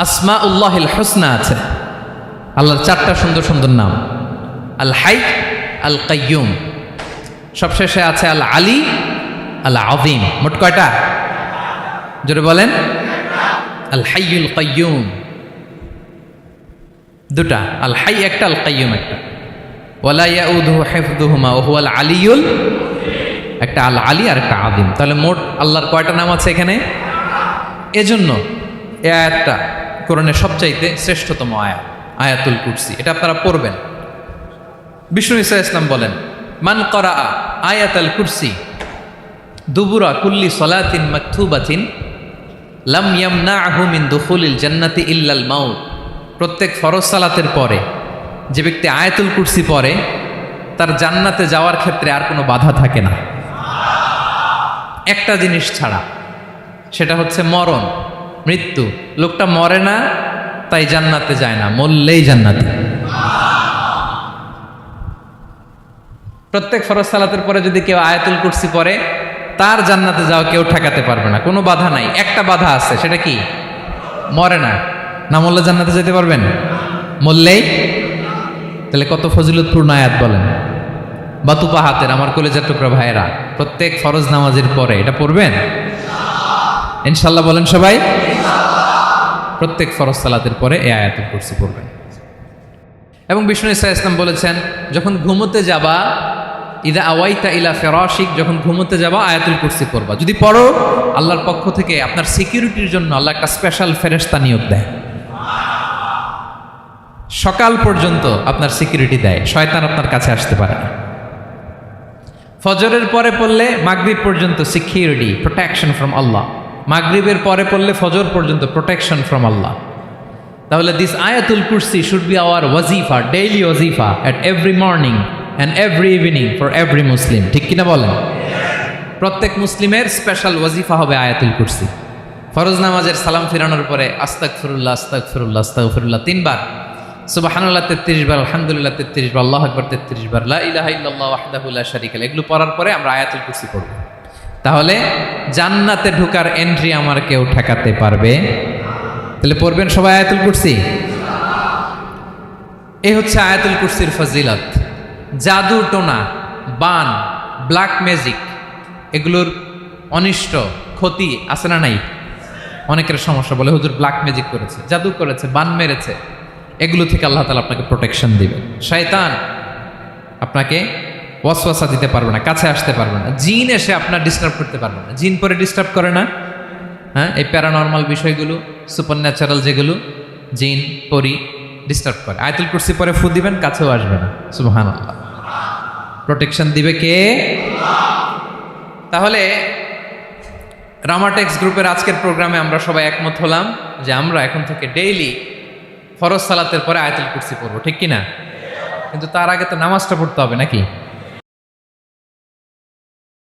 আসমা উল্লাহিল হোসনা আছে। আল্লাহর চারটা সুন্দর সুন্দর নাম। আল হাই, আল কাইয়ুম। সবশেষে আছে আল আলী, আল আদিম মোট কয়টা? জোরে বলেন। আল হাইয়ুল কাইয়ুম। দুটা। আল হাই একটা, আল কাইয়ুম একটা। ওয়ালা ইয়াউদুহু হিফদুহুমা ওয়া হুয়াল আলিয়ুল একটা আল আলী আর একটা আদিম তাহলে মোট আল্লাহর কয়টা নাম আছে এখানে? এজন্য এ আয়াতটা কোরআনের সবচাইতে শ্রেষ্ঠতম আয়াত, আয়াতুল কুরসি। এটা আপনারা পড়বেন। বিষ্ণু ইসা ইসলাম বলেন, মান করা আয়াত আল কুরসি দুবুরা কুল্লি সলাতিন মাকথুবাতিন লাম ইয়ামনাহু মিন দুখুলিল জান্নাতি ইল্লাল মাউত। প্রত্যেক ফরজ সালাতের পরে, যে ব্যক্তি আয়াতুল কুরসি পরে তার জান্নাতে যাওয়ার ক্ষেত্রে আর কোনো বাধা থাকে না। একটা জিনিস ছাড়া, সেটা হচ্ছে মরণ। মৃত্যু। লোকটা মরে না, তাই জান্নাতে যায় না, মরলেই জান্নাতে। প্রত্যেক ফরজ সালাতের পরে যদি কেউ আয়াতুল কুরসি পড়ে, তার জান্নাতে যাওয়া কেউ ঠেকাতে পারবে না। কোনো বাধা নাই। একটা বাধা আছে, সেটা কি? মরে না। না মরলে জান্নাতে যেতে পারবেন? মরলেই? তাহলে কত ফজিলতপূর্ণ আয়াত বলেন। বাতুপা হাতের, আমার কলেজের টুকরা ভাইয়েরা, প্রত্যেক ফরজ নামাজের পরে এটা পড়বেন? ইনশাল্লাহ বলেন সবাই। প্রত্যেক ফরজ সালাতের পরে এই আয়াতুল কুরসি পড়বেন। এবং বিষ্ণু ইসা ইসলাম বলেছেন, যখন ঘুমোতে যাবা, ইদা আওয়াইতা ইলা ফেরাশিক, যখন ঘুমোতে যাবা, আয়াতুল কুরসি পড়বা। যদি পড়ো, আল্লাহর পক্ষ থেকে আপনার সিকিউরিটির জন্য আল্লাহ একটা স্পেশাল ফেরেস্তা নিয়োগ দেয়। সকাল পর্যন্ত আপনার সিকিউরিটি দেয়, শয়তান আপনার কাছে আসতে পারে না। ফজরের পরে পড়লে মাগরিব পর্যন্ত সিকিউরিটি, প্রোটেকশন ফ্রম আল্লাহ। মাগরিবের পরে পড়লে ফজর পর্যন্ত প্রোটেকশন ফ্রম আল্লাহ তাহলে দিস আয়াতুল কুরসি should be our ওয়াজিফা daily ওয়াজিফা at every morning and every evening for every Muslim ঠিক কিনা বলেন? প্রত্যেক মুসলিমের স্পেশাল ওয়াজিফা হবে আয়াতুল কুরসি ফরজ নামাজের সালাম ফিরানোর পরে আস্তাক ফিরুল্লাহ আস্তাক ফিরুল্লাহ আস্তাক ফিরুল্লাহ তিনবার। সুবাহানুল্লাহ তেত্রিশ বার, আলহামদুলিল্লাহ তেত্রিশ বার, আল্লাহ আকবর তেত্রিশ বার, লা ইলাহা ইল্লাল্লাহ ওয়াহদাহুল্লাহ শারিক এগুলো পড়ার পরে আমরা আয়াতুল কুরসি পড়ব। তাহলে জান্নাতে ঢুকার এন্ট্রি আমার কেউ ঠেকাতে পারবে? তাহলে পড়বেন সবাই আয়াতুল কুরসি? এই হচ্ছে আয়াতুল কুরসির ফজিলত। জাদু টোনা, বান ব্ল্যাক ম্যাজিক এগুলোর অনিষ্ট, ক্ষতি আছে না নাই? অনেকের সমস্যা বলে, হুজুর ব্ল্যাক ম্যাজিক করেছে, জাদু করেছে, বান মেরেছে। এগুলো থেকে আল্লাহ তালা আপনাকে প্রোটেকশন দিবে শয়তান আপনাকে ওয়াসওয়াসা দিতে পারবে না, কাছে আসতে পারবে না। জিন এসে আপনার ডিস্টার্ব করতে পারবে না। জিন পরে ডিস্টার্ব করে না। হ্যাঁ এই প্যারানর্মাল বিষয়গুলো সুপার ন্যাচারাল যেগুলো, জিন পরি ডিস্টার্ব করে। আয়তুল কুরসি পরে ফু দিবেন, কাছেও আসবে না। সুবহান প্রোটেকশন দিবে কে? তাহলে রামাটেক্স গ্রুপের আজকের প্রোগ্রামে আমরা সবাই একমত হলাম যে আমরা এখন থেকে ডেইলি ফরজ সালাতের পরে আয়াতুল কুরসি পড়ব, ঠিক কিনা? কিন্তু তার আগে তো নামাজটা পড়তে হবে নাকি?